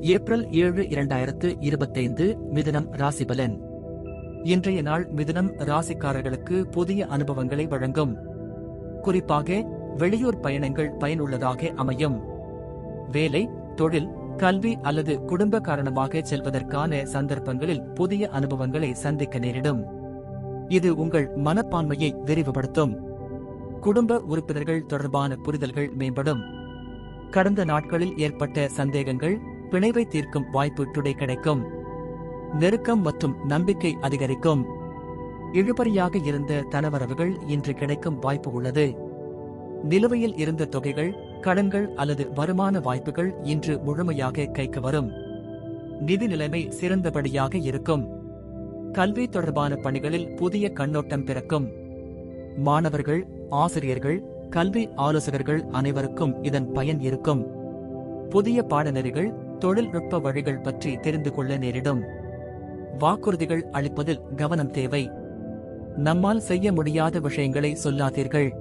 April ஏழு இரண்டாயிரத்து இருபத்தைந்து மிதுனம் ராசிபலன். இன்றைய நாள் மிதுனம் ராசிக்காரர்களுக்கு புதிய அனுபவங்களை வழங்கும். குறிப்பாக வெளியூர் பயணங்கள் பயனுள்ளதாக அமையும். வேலை தொழில் கல்வி அல்லது குடும்ப காரணமாக செல்வதற்கான சந்தர்ப்பங்களில் புதிய அனுபவங்களை சந்திக்க நேரிடும். இது உங்கள் மனப்பான்மையை விரிவுபடுத்தும். குடும்ப உறுப்பினர்கள் தொடர்பான புரிதல்கள் மேம்படும். கடந்த நாட்களில் ஏற்பட்ட சந்தேகங்கள் பிணைவை தீர்க்கும் வாய்ப்பு டுடே கிடைக்கும். நெருக்கம் மற்றும் நம்பிக்கை அதிகரிக்கும். இழுபறியாக இருந்த தனவரவுகள் இன்று கிடைக்கும் வாய்ப்பு உள்ளது. நிலுவையில் இருந்த தொகைகள் கடன்கள் அல்லது வருமான வாய்ப்புகள் இன்று முழுமையாக கைக்கு வரும். நிதி நிலைமை சிறந்தபடியாக இருக்கும். கல்வி தொடர்பான பணிகளில் புதிய கண்ணோட்டம் பிறக்கும். மாணவர்கள் ஆசிரியர்கள் கல்வி ஆலோசகர்கள் அனைவருக்கும் இதன் பயன் இருக்கும். புதிய பாடநெறிகள் தொழில்நுட்ப வழிகள் பற்றி தெரிந்து கொள்ள நேரிடும். வாக்குறுதிகள் அளிப்பதில் கவனம் தேவை. நம்மால் செய்ய முடியாத விஷயங்களை சொல்லாதீர்கள்.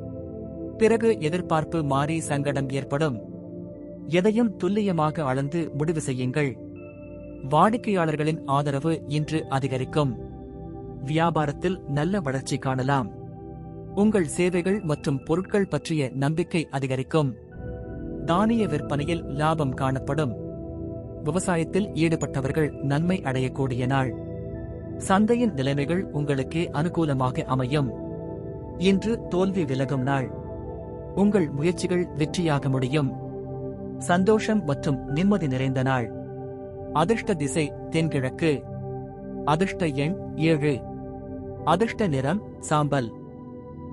பிறகு எதிர்பார்ப்பு மாறி சங்கடம் ஏற்படும். எதையும் துல்லியமாக அளந்து முடிவு செய்யுங்கள். வாடிக்கையாளர்களின் ஆதரவு இன்று அதிகரிக்கும். வியாபாரத்தில் நல்ல வளர்ச்சி காணலாம். உங்கள் சேவைகள் மற்றும் பொருட்கள் பற்றிய நம்பிக்கை அதிகரிக்கும். தானிய விற்பனையில் லாபம் காணப்படும். விவசாயத்தில் ஈடுபட்டவர்கள் நன்மை அடையக்கூடிய நாள். சந்தையின் நிலைமைகள் உங்களுக்கு அனுகூலமாக அமையும். இன்று தோல்வி விலகும் நாள். உங்கள் முயற்சிகள் வெற்றியாக முடியும். சந்தோஷம் மற்றும் நிம்மதி நிறைந்த நாள். அதிர்ஷ்ட திசை தென்கிழக்கு. அதிர்ஷ்ட எண் ஏழு. அதிர்ஷ்ட நிறம் சாம்பல்.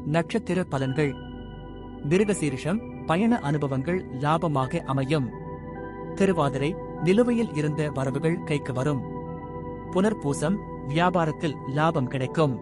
நட்சத்திர பலன்கள். மிருகசீரிஷம் பயண அனுபவங்கள் லாபமாக அமையும். திருவாதிரை நிலுவையில் இருந்த வரவுகள் கைக்கு வரும். புனர்பூசம் வியாபாரத்தில் லாபம் கிடைக்கும்.